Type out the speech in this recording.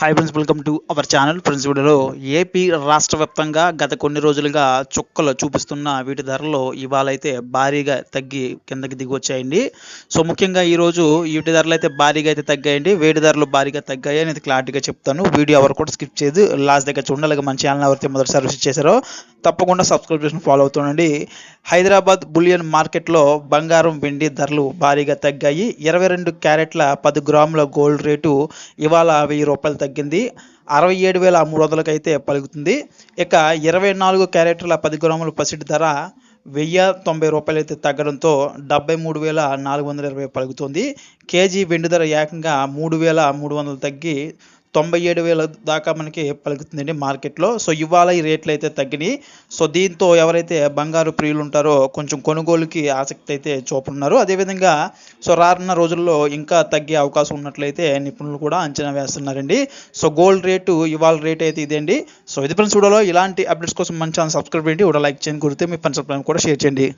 Hi friends welcome to our channel friends వీడియోలో AP రాష్ట్ర వ్యాప్తంగా గత కొన్ని రోజులుగా చుక్కలు చూపిస్తున్న వీటి ధరలు ఇవాళ అయితే భారీగా తగ్గి కిందకి దిగి వచ్చాయండి సో ముఖ్యంగా ఈరోజు వీటి ధరలు అయితే భారీగా అయితే తగ్గాయండి. వేడి ధరలు భారీగా తగ్గాయి అనేది క్లారిటీగా చెప్తాను. వీడియో ఎవరు కూడా స్కిప్ చేయదు. లాస్ట్ దగ్గర చూడండి. మన ఛానల్ ఎవరైతే మొదటిసారి విజిట్ చేశారో తప్పకుండా సబ్స్క్రైబ్ చేసుకుని ఫాలో అవుతుండండి. హైదరాబాద్ బులియన్ మార్కెట్లో బంగారం వెండి ధరలు భారీగా తగ్గాయి. ఇరవై రెండు క్యారెట్ల పది గ్రాముల గోల్డ్ రేటు ఇవాళ వెయ్యి రూపాయలు తగ్గింది. అరవై ఏడు వేల మూడు వందలకు అయితే పలుకుతుంది. ఇక ఇరవై నాలుగు క్యారెట్ల పది గ్రాముల పసిడి ధర వెయ్యి తొంభై రూపాయలు అయితే తగ్గడంతో డెబ్బై మూడు వేల నాలుగు వందల ఇరవై పలుకుతుంది. కేజీ వెండి ధర ఏకంగా మూడు వేల మూడు వందలు తగ్గి తొంభై ఏడు వేల దాకా మనకి పలుకుతుందండి మార్కెట్లో. సో ఇవాళ ఈ రేట్లు అయితే తగ్గినాయి. సో దీంతో ఎవరైతే బంగారు ప్రియులు ఉంటారో కొంచెం కొనుగోలుకి ఆసక్తి అయితే చూపుతున్నారు. అదేవిధంగా సో రానున్న రోజుల్లో ఇంకా తగ్గే అవకాశం ఉన్నట్లయితే నిపుణులు కూడా అంచనా వేస్తున్నారండి. సో గోల్డ్ రేటు ఇవాళ రేట్ అయితే ఇదేండి. సో ఇది ఫ్రెండ్స్ చూడాలో ఇలాంటి అప్డేట్స్ కోసం మన ఛానల్ సబ్స్క్రైబ్ చేయండి. కూడా లైక్ చేయండి. గురితే మీ పని కూడా షేర్ చేయండి.